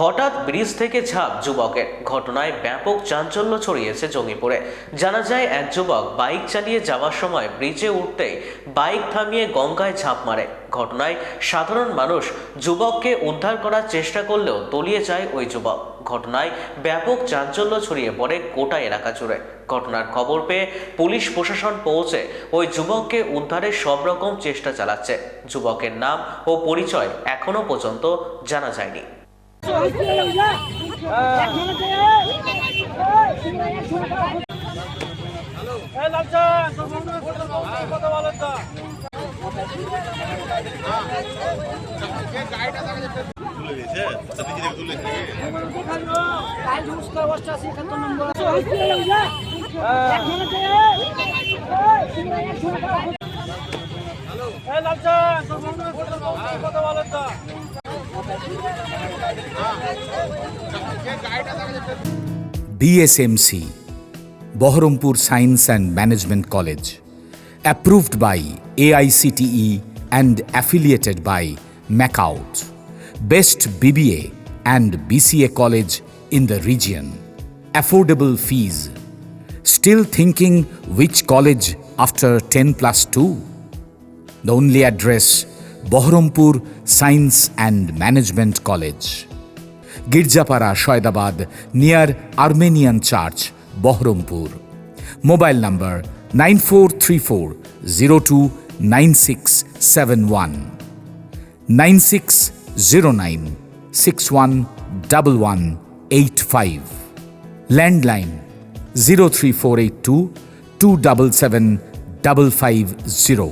হঠাৎ ব্রিজ থেকে ঝাঁপ যুবকের ঘটনায় ব্যাপক চাঞ্চল্য ছড়িয়েছে জঙ্গিপুরে জানা যায় এক যুবক বাইক চালিয়ে যাওয়ার সময় ব্রিজে উঠতে বাইক থামিয়ে গঙ্গায় ঝাঁপ মারে ঘটনায় সাধারণ মানুষ যুবককে উদ্ধার করার চেষ্টা করলেও তলিয়ে যায় ওই যুবক ঘটনায় ব্যাপক চাঞ্চল্য ছড়িয়ে পড়ে গোটা এলাকা জুড়ে ঘটনার খবর পেয়ে পুলিশ প্রশাসন পৌঁছে ওই যুবককে উদ্ধারের সব রকম চেষ্টা চালাচ্ছে যুবকের নাম ও পরিচয় এখনও পর্যন্ত জানা যায়নি হ্যালো হ্যাঁ লালচা কথা বলেন তো BSMC, Baharampur Science and Management College, approved by AICTE and affiliated by MACOUT, best BBA and BCA college in the region. Affordable fees. Still thinking which college after 10+2? The only address, Baharampur Science and Management College. Girjapara Saidabad near Armenian church Baharampur mobile number nine four three four zero two nine six seven one nine six zero nine six one double one eight five landline zero three four eight two two double seven double five zero